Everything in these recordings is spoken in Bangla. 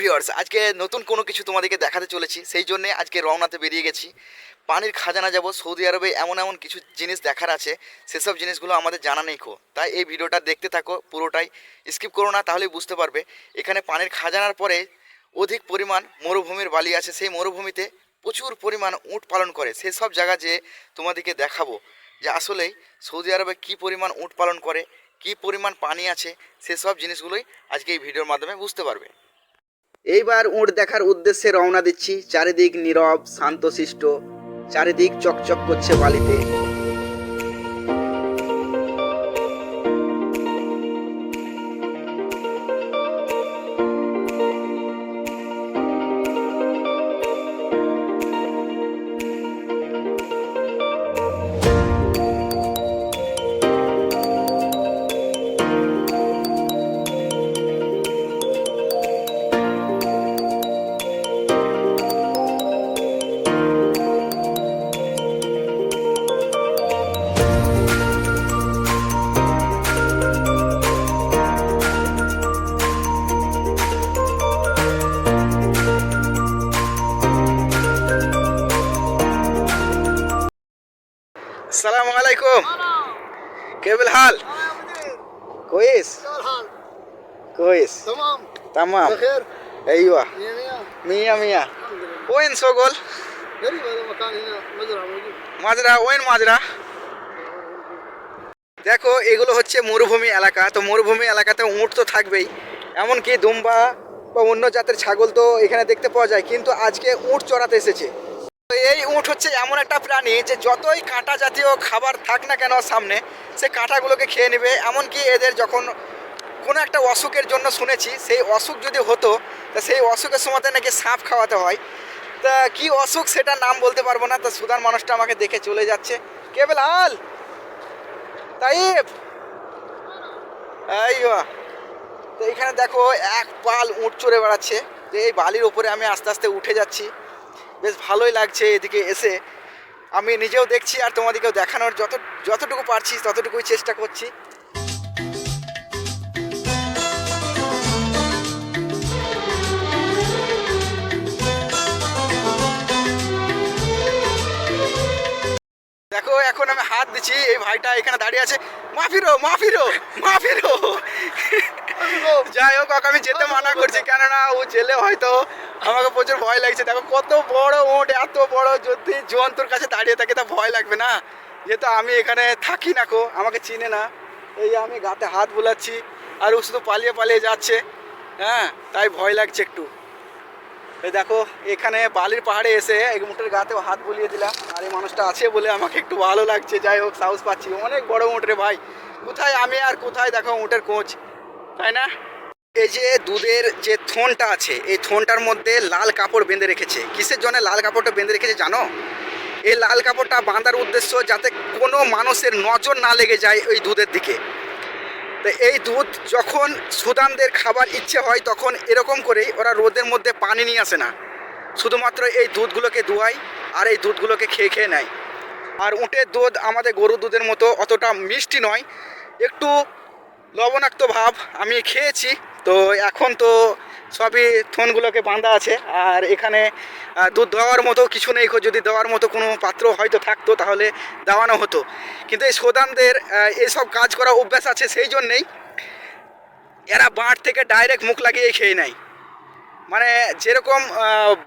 ভিউয়ার্স আজকে নতুন কোনো কিছু তোমাদেরকে দেখাতে চলেছি, সেই জন্যে আজকে রওনাতে বেরিয়ে গেছি। পানির খাজানা যাব, সৌদি আরবে এমন এমন কিছু জিনিস দেখার আছে, সেসব জিনিসগুলো আমাদের জানা নেই খো তাই এই ভিডিওটা দেখতে থাকো, পুরোটাই স্কিপ করো না, তাহলেই বুঝতে পারবে। এখানে পানির খাজানার পরে অধিক পরিমাণ মরুভূমির বালি আছে, সেই মরুভূমিতে প্রচুর পরিমাণ উঁট পালন করে। সেই সব জায়গা যে তোমাদেরকে দেখাবো, যে আসলেই সৌদি আরবে কি পরিমাণ উঁট পালন করে, কি পরিমাণ পানি আছে, সেসব জিনিসগুলোই আজকে এই ভিডিওর মাধ্যমে বুঝতে পারবে। এইবার উঁট দেখার উদ্দেশ্যে রওনা দিচ্ছি। চারিদিক নীরব শান্তশিষ্ট চারিদিক চকচক করছে বালিতে। আসসালামু আলাইকুম কেবল হাল كويس الحال كويس تمام تمام بخير ايوه مية مية مية مية الحمد لله وين شغل قريب هذا المكان هنا مزرعة موجود মাজরা ওয়েন মাজরা দেখো এগুলো হচ্ছে মরুভূমি এলাকা তো মরুভূমি এলাকাতে উঁট তো থাকবেই এমনকি দুম্বা বা অন্য জাতের ছাগল তো এখানে দেখতে পাওয়া যায় কিন্তু আজকে উঁট চড়াতে এসেছে তো এই উঁট হচ্ছে এমন একটা প্রাণী যে যতই কাঁটা জাতীয় খাবার থাক না কেন সামনে, সে কাঁটাগুলোকে খেয়ে নেবে। এমনকি এদের যখন কোনো একটা অসুখের জন্য শুনেছি, সেই অসুখ যদি হতো, তা সেই অসুখের সময়তে নাকি সাপ খাওয়াতে হয়। তা কি অসুখ সেটা নাম বলতে পারব না, তা সুদান মানুষটা আমাকে দেখে চলে যাচ্ছে। কে বেলাল? তাইব? আইয়া তো এখানে দেখো, এক পাল উঁট চড়ে বেড়াচ্ছে। এই বালির ওপরে আমি আস্তে আস্তে উঠে যাচ্ছি। বেশ ভালোই লাগছে এদিকে এসে। আমি নিজেও দেখছি আর তোমাদেরকেও দেখানোর যত যতটুকু পারছি ততটুকুই চেষ্টা করছি। দেখো এখন আমি হাত দিচ্ছি এই ভাইটা এখানে দাঁড়িয়ে আছে। মাফিরো মাফিরো মাফিরো যাই হোক আমি যেতে মানা করছি কেননা ও জেলে হয়তো। আমাকে প্রচুর ভয় লাগছে, দেখো কত বড় ওট এত বড় যদি জন্তুর কাছে দাঁড়িয়ে থাকে, তা ভয় লাগবে না। যেহেতু আমি এখানে থাকি না কো, আমাকে চিনে না। এই আমি গাতে হাত বোলাচ্ছি, আর ও শুধু পালিয়ে পালিয়ে যাচ্ছে। হ্যাঁ তাই ভয় লাগছে একটু। এই দেখো, এখানে বালির পাহাড়ে এসে এক মুঠের গাতেও হাত বুলিয়ে দিলাম। আর এই মানুষটা আছে বলে আমাকে একটু ভালো লাগছে, যাই হোক, সাহস পাচ্ছি। অনেক বড় উঁট রে ভাই। কোথায় আমি আর কোথায় দেখো উঁটের কোচ, তাই না? এই যে দুধের যে থনটা আছে, এই থনটার মধ্যে লাল কাপড় বেঁধে রেখেছে। কিসের জন্য লাল কাপড়টা বেঁধে রেখেছে জানো? এই লাল কাপড়টা বাঁধার উদ্দেশ্য যাতে কোনো মানুষের নজর না লেগে যায় ওই দুধের দিকে। তো এই দুধ যখন সুদানদের খাবার ইচ্ছে হয়, তখন এরকম করেই ওরা রোদের মধ্যে পানি নিয়ে আসে না। শুধুমাত্র এই দুধগুলোকে ধোয়ায় আর এই দুধগুলোকে খেয়ে খেয়ে নেয়। আর উটের দুধ আমাদের গরুর দুধের মতো অতটা মিষ্টি নয়। একটু লবণাক্ত ভাব আমি খেয়েছি। তো এখন তো সবই থনগুলোকে বাঁধা আছে। আর এখানে দুধ দেওয়ার মতো কিছু নেই যদি দেওয়ার মতো কোনো পাত্র হয়তো থাকতো, তাহলে দেওয়ানো হতো। কিন্তু এই সোদানদের এইসব কাজ করা অভ্যাস আছে সেই জন্যেই এরা বাঁট থেকে ডাইরেক্ট মুখ লাগিয়ে খেয়ে নেয়। মানে যেরকম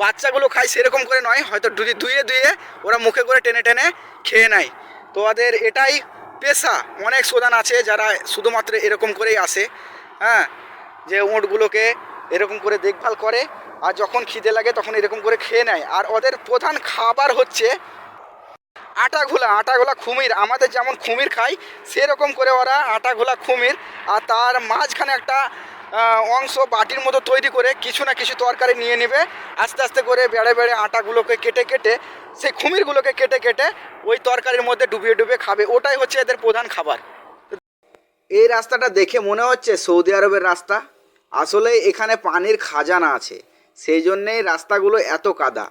বাচ্চাগুলো খায় সেরকম করে নয়, হয়তো ধুয়ে ধুয়ে ওরা মুখে করে টেনে টেনে খেয়ে নেয়। তো ওদের এটাই পেশা। অনেক সোদান আছে যারা শুধুমাত্র এরকম করেই আসে। হ্যাঁ যে উঁটগুলোকে এরকম করে দেখভাল করে, আর যখন খিদে লাগে তখন এরকম করে খেয়ে নেয়। আর ওদের প্রধান খাবার হচ্ছে আটা ঘোলা আটা ঘোলা খুমির। আমাদের যেমন খুমির খাই, সেরকম করে ওরা আটা ঘোলা খুমির, আর তার মাঝখানে একটা অংশ বাটির মতো তৈরি করে কিছু না কিছু তরকারি নিয়ে নেবে। আস্তে আস্তে করে বেড়ে বেড়ে আটাগুলোকে কেটে কেটে, সেই খুমিরগুলোকে কেটে কেটে ওই তরকারির মধ্যে ডুবিয়ে ডুবিয়ে খাবে। ওটাই হচ্ছে এদের প্রধান খাবার। এই রাস্তাটা দেখে মনে হচ্ছে সৌদি আরবের রাস্তা। আসলে এখানে পানির খাজানা আছে সেই জন্যেই রাস্তাগুলো এত কাদা।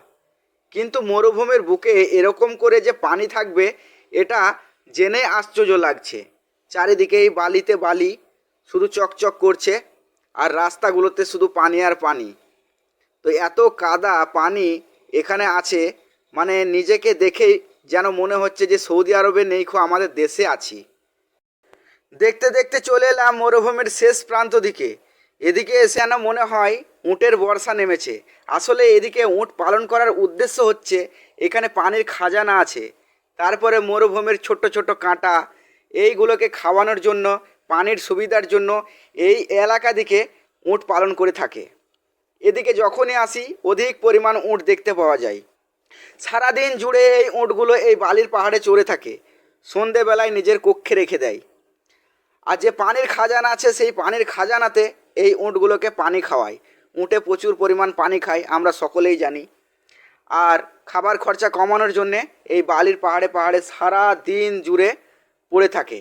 কিন্তু মরুভূমির বুকে এরকম করে যে পানি থাকবে, এটা জেনে আশ্চর্য লাগছে। চারিদিকে এই বালিতে বালি, শুধু চকচক করছে, আর রাস্তাগুলোতে শুধু পানি আর পানি। তো এত কাদা পানি এখানে আছে মানে নিজেকে দেখেই যেন মনে হচ্ছে যে সৌদি আরবে নেই খো আমাদের দেশে আছি। দেখতে দেখতে চলে এলাম মরুভূমির শেষ প্রান্ত দিকে। এদিকে এসে যেন মনে হয় উটের বর্ষা নেমেছে। আসলে এদিকে উট পালন করার উদ্দেশ্য হচ্ছে এখানে পানির খাজানা আছে। তারপরে মরুভূমির ছোট ছোট কাঁটা, এইগুলোকে খাওয়ানোর জন্য, পানির সুবিধার জন্য এই এলাকা দিকে উট পালন করে থাকে। এদিকে যখনই আসি, অধিক পরিমাণ উট দেখতে পাওয়া যায়। সারাদিন জুড়ে এই উটগুলো এই বালির পাহাড়ে চড়ে থাকে। সন্ধেবেলায় নিজের কক্ষে রেখে দেয়। আর যে পানির খাজানা আছে, সেই পানির খাজানাতে এই উঁটগুলোকে পানি খাওয়ায়। উঁটে প্রচুর পরিমাণ পানি খায়, আমরা সকলেই জানি। আর খাবার খরচা কমানোর জন্যে এই বালির পাহাড়ে পাহাড়ে সারা দিন জুড়ে পড়ে থাকে।